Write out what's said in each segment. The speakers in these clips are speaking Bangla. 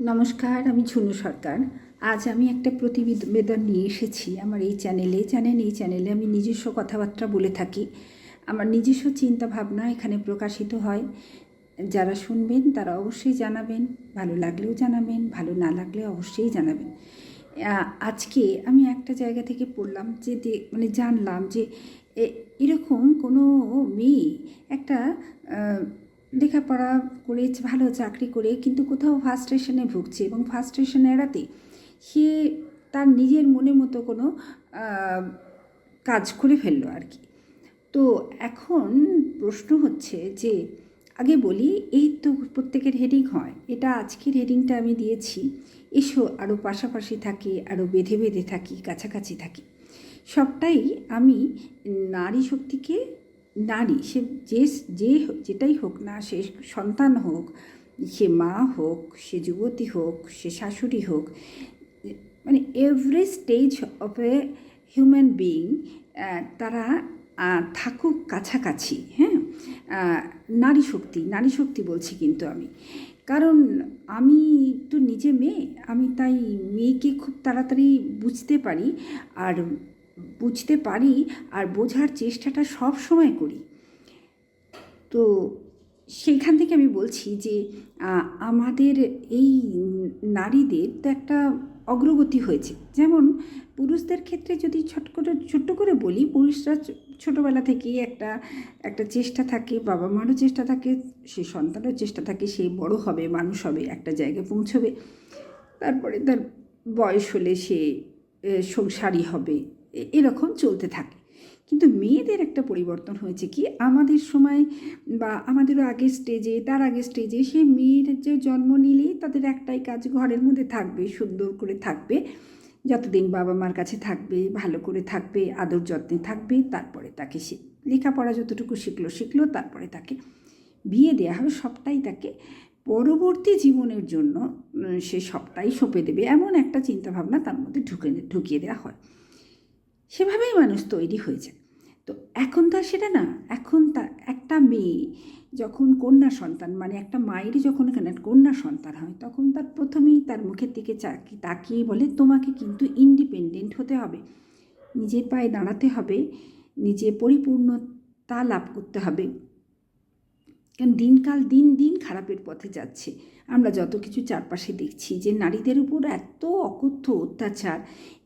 নমস্কার, আমি ঝুনু সরকার। আজ আমি একটা প্রতিবেদন নিয়ে এসেছি আমার এই চ্যানেলে। জানেন, এই চ্যানেলে আমি নিজস্ব কথাবার্তা বলে থাকি। আমার নিজস্ব চিন্তা ভাবনা এখানে প্রকাশিত হয়। যারা শুনবেন, তারা অবশ্যই জানাবেন। ভালো লাগলেও জানাবেন, ভালো না লাগলে অবশ্যই জানাবেন। আজকে আমি একটা জায়গা থেকে পড়লাম যে মানে জানলাম যে এরকম কোনো মেয়ে একটা লেখাপড়া করে ভালো চাকরি করে কিন্তু কোথাও ফার্স্ট্রেশনে ভুগছে এবং ফার্স্ট্রেশন এড়াতে সে তার নিজের মনের মতো কোনো কাজ করে ফেলল আর কি। তো এখন প্রশ্ন হচ্ছে যে, আগে বলি, এই তো প্রত্যেকের হেডিং হয়, এটা আজকের হেডিংটা আমি দিয়েছি, এসো আরও পাশাপাশি থাকি আরও বেঁধে বেঁধে থাকি, কাছাকাছি থাকি। সবটাই আমি নারী শক্তিকে নারী, সে যে যে যেটাই হোক না, সে সন্তান হোক, সে মা হোক, সে যুবতী হোক, সে শাশুড়ি হোক মানে every stage of a human being তারা থাকুক কাছাকাছি হ্যাঁ? নারী শক্তি নারী শক্তি বলছি কিন্তু আমি। কারণ আমি তো নিজে মেয়ে, আমি তাই মেয়েকে খুব তাড়াতাড়ি বুঝতে পারি, আর বুঝতে পারি আর বোঝার চেষ্টাটা সব সময় করি। তো সেইখান থেকে আমি বলছি যে আমাদের এই নারীদের তো একটা অগ্রগতি হয়েছে। যেমন পুরুষদের ক্ষেত্রে যদি ছোট করে, ছোট্ট করে বলি, পুরুষরা ছোটোবেলা থেকেই একটা একটা চেষ্টা থাকে, বাবা মারও চেষ্টা থাকে, সে সন্তানের চেষ্টা থাকে, সে বড় হবে, মানুষ হবে, একটা জায়গায় পৌঁছবে। তারপরে তার বয়স হলে সে সংসারী হবে। এরকম চলতে থাকে। কিন্তু মেয়েদের একটা পরিবর্তন হয়েছে কি, আমাদের সময় বা আমাদেরও আগের স্টেজে তার আগের স্টেজে সে মেয়ের যে জন্ম নিলেই তাদের একটাই কাজ ঘরের মধ্যে থাকবে, সুন্দর করে থাকবে, যতদিন বাবা মার কাছে থাকবে, ভালো করে থাকবে, আদর যত্নে থাকবে, তারপরে তাকে সে লেখাপড়া যতটুকু শিখলো শিখলো, তারপরে তাকে বিয়ে দেওয়া হবে, সবটাই তাকে পরবর্তী জীবনের জন্য সে সবটাই সঁপে দেবে, এমন একটা চিন্তাভাবনা তার মধ্যে ঢুকে, ঢুকিয়ে দেওয়া হয়। সেভাবেই মানুষ তৈরি হয়ে যায় তো এখন তো সেটা না, এখন তা একটা মেয়ে যখন কন্যা সন্তান মানে একটা মায়েরই যখন এখানে কন্যা সন্তান হয়, তখন তার প্রথমেই তার মুখের দিকে চাকি, তাকিয়ে বলে, তোমাকে কিন্তু ইন্ডিপেন্ডেন্ট হতে হবে। নিজের পায়ে দাঁড়াতে হবে, নিজে পরিপূর্ণতা লাভ করতে হবে। কারণ দিনকাল দিন দিন খারাপের পথে যাচ্ছে। আমরা যত কিছু চারপাশে দেখছি যে নারীদের উপর এত অকথ্য অত্যাচার,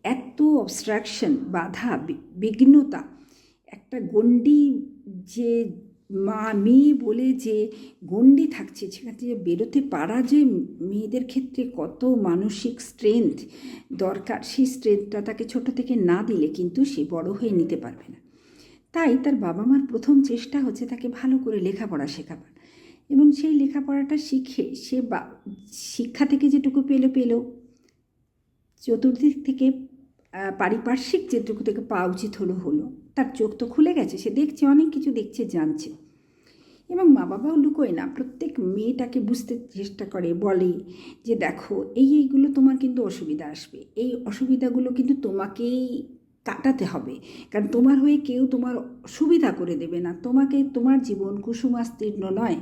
এত অবস্ট্রাকশন বাধা বিঘ্নতা, একটা গণ্ডি যে মা, মেয়ে বলে যে গণ্ডি থাকছে, সেখান থেকে বেরোতে পারা যে মেয়েদের ক্ষেত্রে কত মানসিক স্ট্রেংথ দরকার, সেই স্ট্রেংথটা তাকে ছোট থেকে না দিলে কিন্তু সে বড় হয়ে নিতে পারবে না। তাই তার বাবা মার প্রথম চেষ্টা হচ্ছে তাকে ভালো করে লেখাপড়া শেখাবার। এবং সেই লেখাপড়াটা শিখে সে বা, শিক্ষা থেকে যেটুকু পেল পেল। চতুর্দিক থেকে পারিপার্শ্বিক যেটুকু থেকে পাওয়া উচিত হলো হলো। তার চোখ তো খুলে গেছে, সে দেখছে, অনেক কিছু দেখছে, জানছে। এবং মা বাবাও লুকোয় না, প্রত্যেক মেয়েটাকে বুঝতে চেষ্টা করে, বলে যে, দেখো, এই, এইগুলো তোমার কিন্তু অসুবিধা আসবে। এই অসুবিধাগুলো কিন্তু তোমাকেই কাটাতে হবে। কারণ তোমার হয়ে কেউ তোমার সুবিধা করে দেবে না। তোমাকে তোমার জীবন কুসুমাস্তীর্ণ নয়।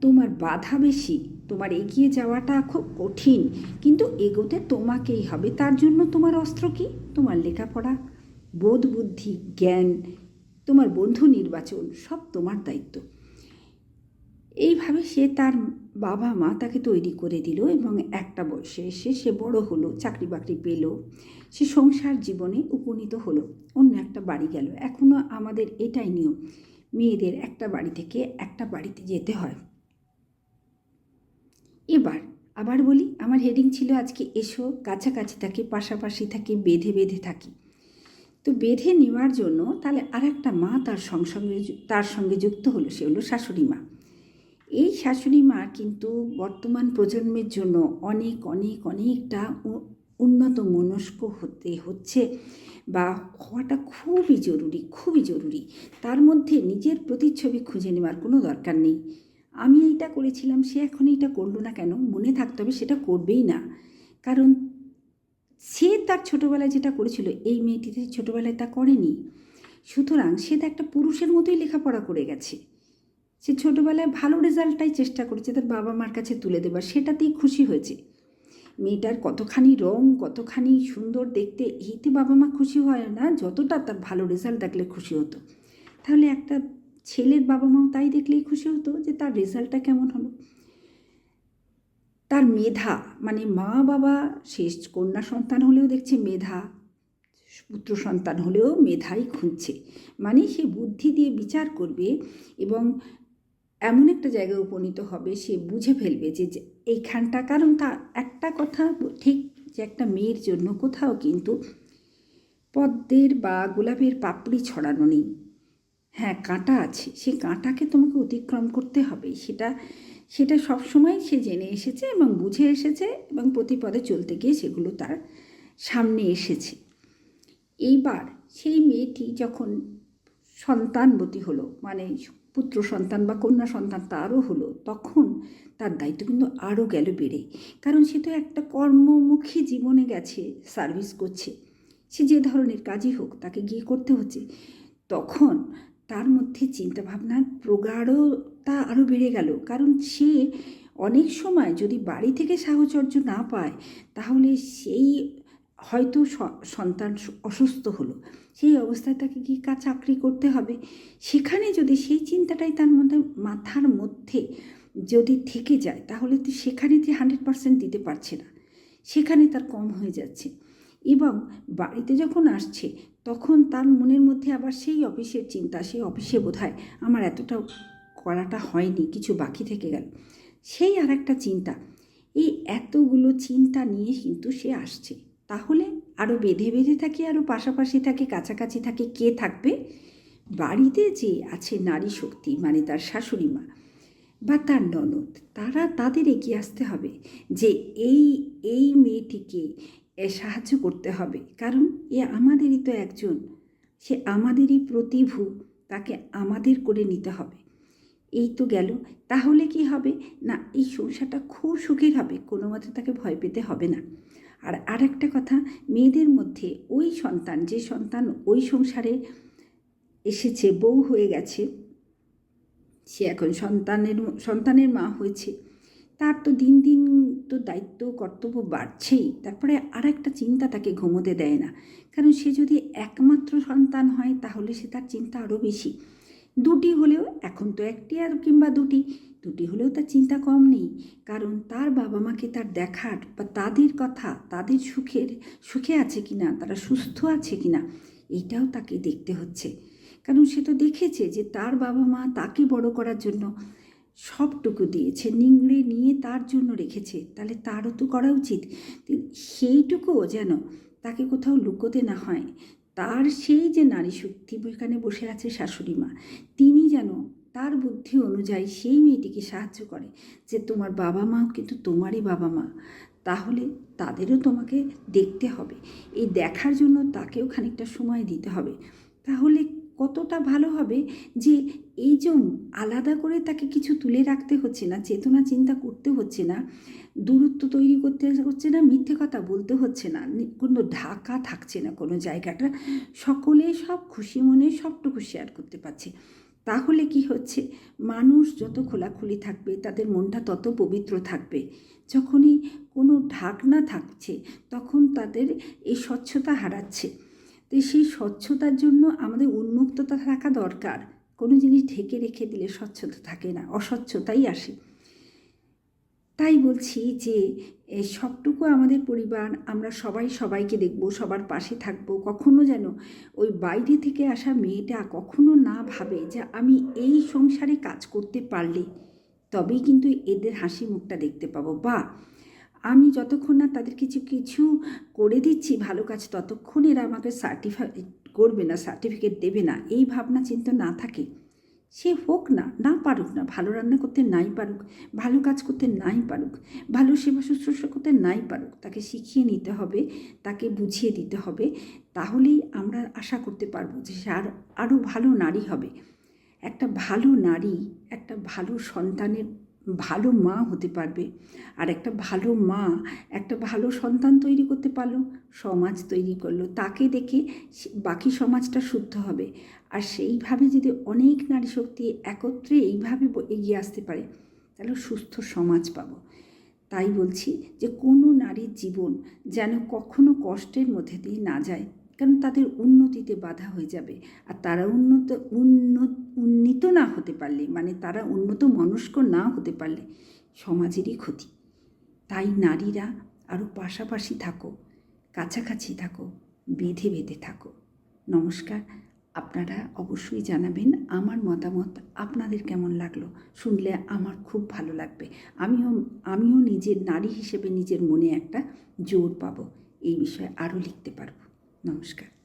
তোমার বাধা বেশি। তোমার এগিয়ে যাওয়াটা খুব কঠিন। কিন্তু এগোতে তোমাকেই হবে। তার জন্য তোমার অস্ত্র কি? তোমার লেখাপড়া বোধ বুদ্ধি জ্ঞান, তোমার বন্ধু নির্বাচন, সব তোমার দায়িত্ব। এইভাবে সে তার বাবা মা তাকে তৈরি করে দিল এবং একটা বয়সে এসে সে বড় হলো, চাকরি বাকরি পেল। সে সংসার জীবনে উপনীত হলো, অন্য একটা বাড়ি গেল। এখনও আমাদের এটাই নিয়ম, মেয়েদের একটা বাড়ি থেকে একটা বাড়িতে যেতে হয়। এবার আবার বলি, আমার হেডিং ছিল আজকে, এসো, কাছাকাছি থাকি, পাশাপাশি থাকি, বেঁধে বেঁধে থাকি। তো বেঁধে নেওয়ার জন্য তাহলে আর একটা মা তার সঙ্গে তার সঙ্গে যুক্ত হলো, সে হলো শাশুড়ি মা। এই শাশুড়ি মা কিন্তু বর্তমান প্রজন্মের জন্য অনেক অনেক, অনেকটা উন্নত মনস্ক হতে হচ্ছে বা হওয়াটা খুবই জরুরি খুবই জরুরি। তার মধ্যে নিজের প্রতিচ্ছবি খুঁজে নেওয়ার কোনো দরকার নেই। আমি এইটা করেছিলাম, সে এখন এইটা করল না কেন? মনে থাকতে হবে সেটা করবেই না। কারণ সে তার ছোটোবেলায় যেটা করেছিল, এই মেয়েটি তো ছোটোবেলায় তা করেনি। সুতরাং সে তো একটা পুরুষের মতোই লেখাপড়া করে গেছে। সে ছোটোবেলায় ভালো রেজাল্টটাই চেষ্টা করেছে তার বাবা মার কাছে তুলে দেবার, সেটাতেই খুশি হয়েছে। মেয়েটার কতখানি রং, কতখানি সুন্দর দেখতে এইতে বাবা মা খুশি হয় না, যতটা তার ভালো রেজাল্ট দেখলে খুশি হতো। তাহলে একটা ছেলের বাবা মাও তাই দেখলেই খুশি হতো যে তার রেজাল্টটা কেমন হলো? তার মেধা মানে মা বাবা শেষ কন্যা সন্তান হলেও দেখছে মেধা, পুত্র সন্তান হলেও মেধাই খুঁজছে। মানে সে বুদ্ধি দিয়ে বিচার করবে এবং এমন একটা জায়গায় উপনীত হবে, সে বুঝে ফেলবে যে এইখানটা কারণ তা একটা কথা ঠিক যে একটা মেয়ের জন্য কোথাও কিন্তু পদ্মের বা গোলাপের পাপড়ি ছড়ানো নেই। হ্যাঁ কাঁটা আছে, সেই কাঁটাকে তোমাকে অতিক্রম করতে হবে। সেটা সেটা সবসময় সে জেনে এসেছে এবং বুঝে এসেছে এবং প্রতিপদে চলতে গিয়ে সেগুলো তার সামনে এসেছে। এইবার সেই মেয়েটি যখন সন্তানবতী হলো মানে পুত্র সন্তান বা কন্যা সন্তান তারও হলো, তখন তার দায়িত্ব কিন্তু আরও গেল বেড়ে। কারণ সে তো একটা কর্মমুখী জীবনে গেছে সার্ভিস করছে। সে যে ধরনের কাজই হোক, তাকে গিয়ে করতে হচ্ছে। তখন তার মধ্যে চিন্তাভাবনার প্রগাঢ়তা আরও বেড়ে গেল। কারণ সে অনেক সময় যদি বাড়ি থেকে সাহচর্য না পায়, তাহলে সেই হয়তো সন্তান অসুস্থ হলো। সেই অবস্থায় তাকে কি কাজ চাকরি করতে হবে? সেখানে যদি সেই চিন্তাটাই তার মধ্যে, মাথার মধ্যে যদি থেকে যায়, তাহলে তো সেখানে যে হান্ড্রেড পার্সেন্ট দিতে পারছে না। সেখানে তার কম হয়ে যাচ্ছে। এবং বাড়িতে যখন আসছে, তখন তার মনের মধ্যে আবার সেই অফিসের চিন্তা, সেই অফিসে বোধ আমার এতটা করাটা হয়নি, কিছু বাকি থেকে গেল। সেই আর একটা চিন্তা, এই এতগুলো চিন্তা নিয়ে কিন্তু সে আসছে। তাহলে আরও বেঁধে বেঁধে থাকে আরও পাশাপাশি থাকে, কাছাকাছি থাকে, কে থাকবে? বাড়িতে যে আছে নারী শক্তি মানে তার শাশুড়ি মা বা তার ননদ, তারা তাদের এগিয়ে আসতে হবে যে এই এই মেয়েটিকে সাহায্য করতে হবে। কারণ এ আমাদেরই তো একজন, সে আমাদেরই প্রতিভু, তাকে আমাদের করে নিতে হবে। এই তো গেল। তাহলে কি হবে? না, এই সংসারটা খুব সুখের হবে, কোনো মতে তাকে ভয় পেতে হবে না। আর আরেকটা কথা, মেয়েদের মধ্যে ওই সন্তান, যে সন্তান ওই সংসারে এসেছে, বউ হয়ে গেছে, সে এখন সন্তানের সন্তানের মা হয়েছে, তার তো দিন দিন তো দায়িত্ব, কর্তব্য বাড়ছেই, তারপরে আর একটা চিন্তা তাকে ঘুমোতে দেয় না। কারণ সে যদি একমাত্র সন্তান হয়, তাহলে সে তার চিন্তা আরও বেশি। দুটি হলেও এখন তো একটি আর কিংবা দুটি। দুটি হলেও তার চিন্তা কম নেই, কারণ তার বাবা মাকে তার দেখার বা তাদের কথা, তাদের সুখের, সুখে আছে কি না তারা সুস্থ আছে কি না এইটাও তাকে দেখতে হচ্ছে। কারণ সে তো দেখেছে যে তার বাবা মা তাকে বড় করার জন্য সবটুকু দিয়েছে, নিংড়ে নিয়ে তার জন্য রেখেছে, তাহলে তারও তো করা উচিত। সেইটুকুও যেন তাকে কোথাও লুকোতে না হয় তার সেই যে নারী শক্তি এখানে বসে আছে শাশুড়ি মা, তিনি যেন তার বুদ্ধি অনুযায়ী সেই মেয়েটিকে সাহায্য করে যে তোমার বাবা মাও কিন্তু তোমারই বাবা মা, তাহলে তাদেরও তোমাকে দেখতে হবে। এই দেখার জন্য তাকেও খানিকটা সময় দিতে হবে। তাহলে কতটা ভালো হবে যে এই যে আলাদা করে তাকে কিছু তুলে রাখতে হচ্ছে না, চেতনা চিন্তা করতে হচ্ছে না, দূরত্ব তৈরি করতে হচ্ছে না, মিথ্যে কথা বলতে হচ্ছে না কোনো ঢাকা থাকছে না কোনো জায়গাটা, সকলে সব খুশি মনে সবটুকু শেয়ার করতে পারছে। তাহলে কি হচ্ছে? মানুষ যত খোলাখুলি থাকবে, তাদের মনটা তত পবিত্র থাকবে। যখনই কোনো ঢাকনা থাকছে, তখন তাদের এই স্বচ্ছতা হারাচ্ছে। তো সেই স্বচ্ছতার জন্য আমাদের উন্মুক্ততা থাকা দরকার। কোনো জিনিস ঢেকে রেখে দিলে স্বচ্ছতা থাকে না, অস্বচ্ছতাই আসে। তাই বলছি যে সবটুকু আমাদের পরিবার, আমরা সবাই সবাইকে দেখব, সবার পাশে থাকব। কখনো যেন ওই বাইরে থেকে আসা মেয়েটা কখনো না ভাবে যে আমি এই সংসারে কাজ করতে পারলে, তবেই কিন্তু এদের হাসি মুখটা দেখতে পাবো। বা আমি যতক্ষণ না তাদের কিছু কিছু করে দিচ্ছি, ভালো কাজ ততক্ষণ এরা আমাকে সার্টিফাই করবে না সার্টিফিকেট দেবে না। এই ভাবনা, চিন্তা না থাকে। সে হোক না না পারুক না, ভালো রান্না করতে নাই পারুক, ভালো কাজ করতে নাই পারুক, ভালো সেবা শুশ্রূষা করতে নাই পারুক, তাকে শিখিয়ে নিতে হবে, তাকে বুঝিয়ে দিতে হবে, তাহলেই আমরা আশা করতে পারব যে সে আর, আরও ভালো নারী হবে। একটা ভালো নারী, একটা ভালো সন্তানের ভালো মা হতে পারবে। আর একটা ভালো মা, একটা ভালো সন্তান তৈরি করতে পারল, সমাজ তৈরি করল। তাকে দেখে বাকি সমাজটা শুদ্ধ হবে। আর সেইভাবে যদি অনেক নারী শক্তি একত্রে এইভাবে এগিয়ে আসতে পারে, তাহলে সুস্থ সমাজ পাবো। তাই বলছি যে কোনো নারীর জীবন যেন কখনো কষ্টের মধ্যে দিয়ে না যায়। কারণ তাদের উন্নতিতে বাধা হয়ে যাবে। আর তারা উন্নত উন্নত, উন্নীত না হতে পারলে মানে তারা উন্নত মনস্ক না হতে পারলে সমাজেরই ক্ষতি। তাই নারীরা আরও পাশাপাশি থাকো, কাছাকাছি থাকো, বেঁধে বেঁধে থাকো। নমস্কার, আপনারা অবশ্যই জানাবেন আমার মতামত আপনাদের কেমন লাগল? শুনলে আমার খুব ভালো লাগবে। আমিও আমিও নিজের নারী হিসেবে নিজের মনে একটা জোর পাবো। এই বিষয়ে আরও লিখতে পারব। নমস্কার